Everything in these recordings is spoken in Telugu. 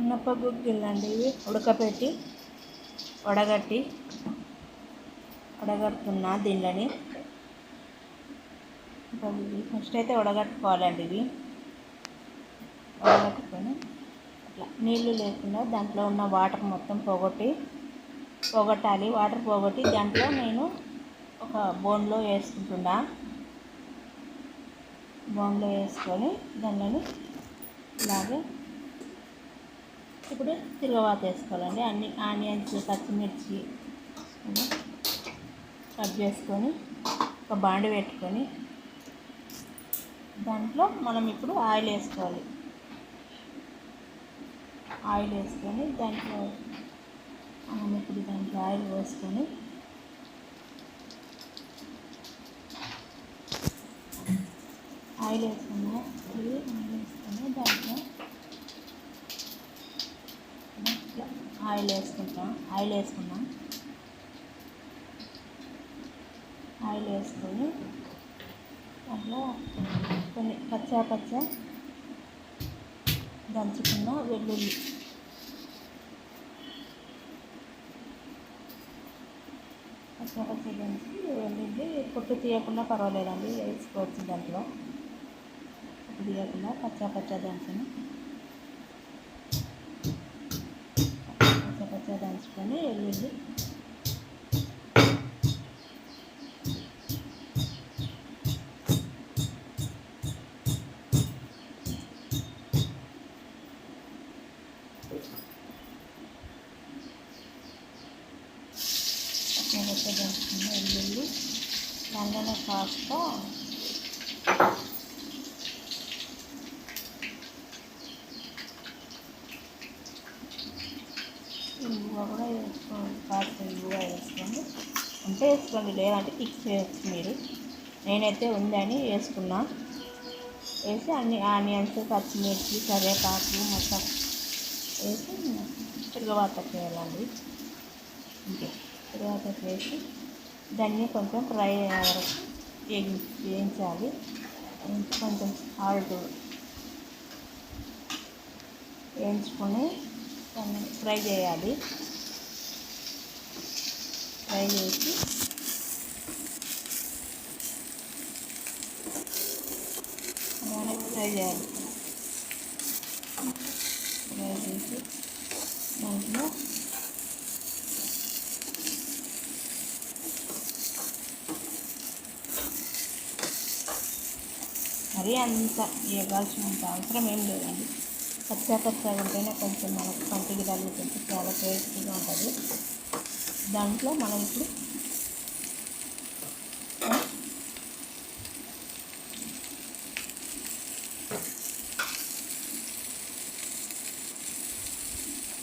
మినప గుగ్గిళ్ళండి ఇవి ఉడకపెట్టి వడగట్టి వడగడుతున్నా దీనిలోని ఫస్ట్ అయితే వడగట్టుకోవాలండి ఇవి. వడగట్టుకొని అట్లా నీళ్ళు లేకుండా దాంట్లో ఉన్న వాటర్ మొత్తం పోగొట్టి పోగొట్టాలి. వాటర్ పోగొట్టి దాంట్లో నేను ఒక బోన్లో వేసుకుంటున్నా. బోన్లో వేసుకొని దానిలోని ఇలాగే ఇప్పుడు తిరగవాత వేసుకోవాలండి. అన్ని ఆనియన్స్ పచ్చిమిర్చి కట్ చేసుకొని ఒక బాండి పెట్టుకొని దాంట్లో మనం ఇప్పుడు ఆయిల్ వేసుకోవాలి. ఆయిల్ వేసుకొని దాంట్లో మనం ఇప్పుడు దాంట్లో ఆయిల్ వేసుకొని ఆయిల్ వేసుకున్నా. ఇది ఆయిల్ వేసుకొని దాంట్లో ఇట్లా ఆయిల్ వేసుకుంటాం ఆయిల్ వేసుకున్నాం ఆయిల్ వేసుకొని అట్లా కొన్ని పచ్చా పచ్చ దంచుకున్న వెల్లుల్లి. పచ్చా పచ్చ దంచి వెల్లుల్లి పొట్టు తీయకుండా పర్వాలేదండి వేసుకోవచ్చు దాంట్లో. పొట్టు తీయకుండా పచ్చ పచ్చ దంచుని దంచుకొని వెల్లుల్లి పచ్చ దంచుకున్న వెల్లుల్లి దాంట్లోనే కాస్త ఇంగువ కూడా వేసుకోండి కాస్త వేసుకోండి. ఉంటే వేసుకోండి లేదంటే ఫిక్స్ చేయొచ్చు మీరు. నేనైతే ఉందని వేసుకున్నా. వేసి అన్ని ఆనియన్స్ పచ్చిమిర్చి కరివేపాకు మొత్తం వేసి తిరగవాత చేయాలండి. ఇంకే తిరగవాత చేసి దాన్ని కొంచెం ఫ్రై వేయించాలి. కొంచెం ఆల్ట్ వేయించుకొని దాన్ని ఫ్రై చేయాలి. ఫ్రై చేసి అలానే ఫ్రై చేయాలి ఫ్రై చేసి దాంట్లో మరీ అంత వేగాల్సినంత అవసరం ఏం లేదండి. పచ్చా పచ్చగా ఉంటేనే కొంచెం మనకు పంటికి తగ్గుతుంది చాలా టేస్టీగా ఉంటుంది. దాంట్లో మనం ఇప్పుడు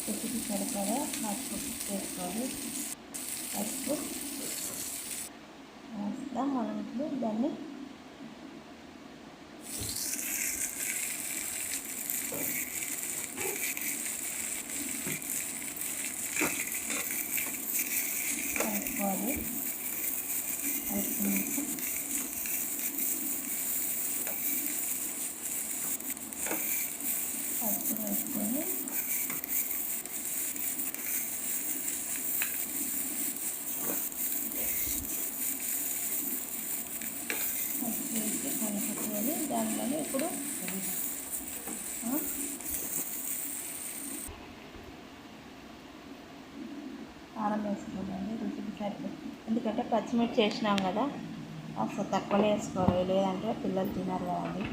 రుచికి సరిపడా పసుపు వేసుకోవాలి. పసుపు. వేస్తాం మనం ఇప్పుడు దాన్ని కలుపుకోవాలి కలుపుకున్నాక పసుపు వేసుకొని పసుపు వేసి కలుపుకొని దానిలోనే ఇప్పుడు కారం వేసుకోవాలండి రుచికి సరిపోతుంది ఎందుకంటే పచ్చిమిర్చి వేసినాం కదా అసలు తక్కువనే వేసుకోవాలి. లేదంటే పిల్లలు తినరు కదండి.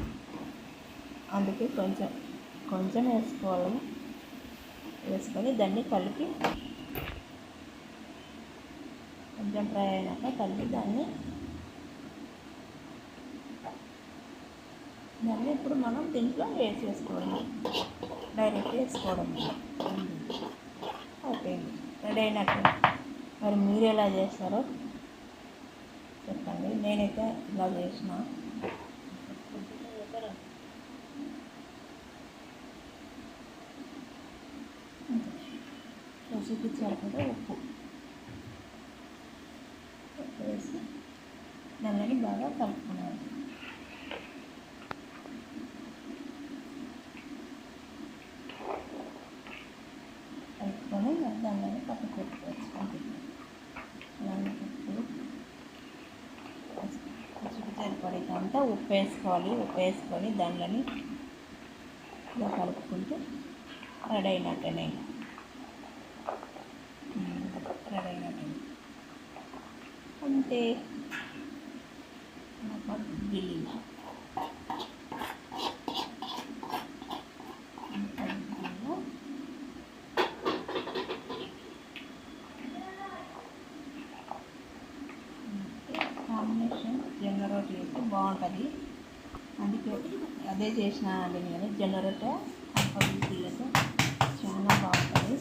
అందుకే కొంచెం కొంచెం వేసుకోవాలి. వేసుకొని దాన్ని కలిపి కొంచెం ఫ్రై అయినాక కలిపి దాన్ని దాన్ని ఇప్పుడు మనం దీంట్లో వేసేసుకోవడం డైరెక్ట్ వేసుకోవడం ఓకే. రెడీ అయినట్టు. మరి మీరు ఎలా చేస్తారో చెప్పండి. నేనైతే ఇలా చేసిన. రుచికి సరిపడా ఉప్పు. ఉప్పు వేసి దాన్ని బాగా కలుపుకున్నాను దాన్ని పక్క కొట్టు వేసుకుంటున్నాను కొంచెం సరిపడేటంత ఉప్పు వేసుకోవాలి ఉప్పు వేసుకొని దానిలోని ఇలా కలుపుకుంటే రెడీ అయినట్టనే రెడీ అయినట్టే అంటే బిల్లింగ్ బాగుంటుంది. అందుకే అదే చేసిన అండి నేను. జొన్న రొట్టె పిల్లతో చాలా బాగుంటుంది.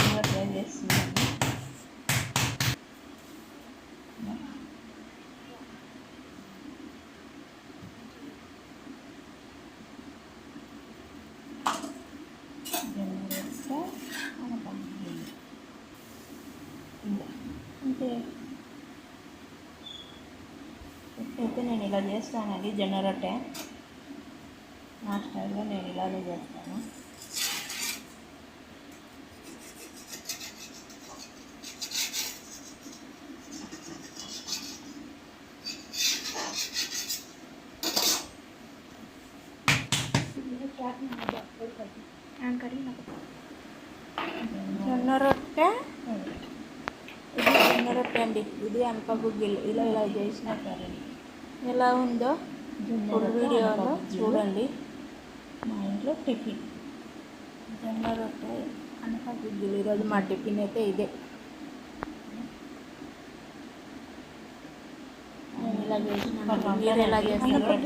నేను ట్రై చేస్తున్నాను. జొన్న రొట్టె అంతే. అయితే నేను ఇలా చేస్తానండి జొన్న రొట్టె నా స్టైల్లో నేను ఇలాగే చేస్తాను జొన్న రొట్టె ఇది జొన్న రొట్టె అండి ఇది అనప గుగ్గిలు ఇలా ఇలా చేసిన సరే ఎలా ఉందో రొట్టె వీడియోలో. చూడండి. మా ఇంట్లో టిఫిన్. జొన్న రొట్టె అనప గుగ్గిలు ఈరోజు మా టిఫిన్ అయితే ఇదే. నేను ఇలా చేసిన. మీరు ఎలా చేస్తారో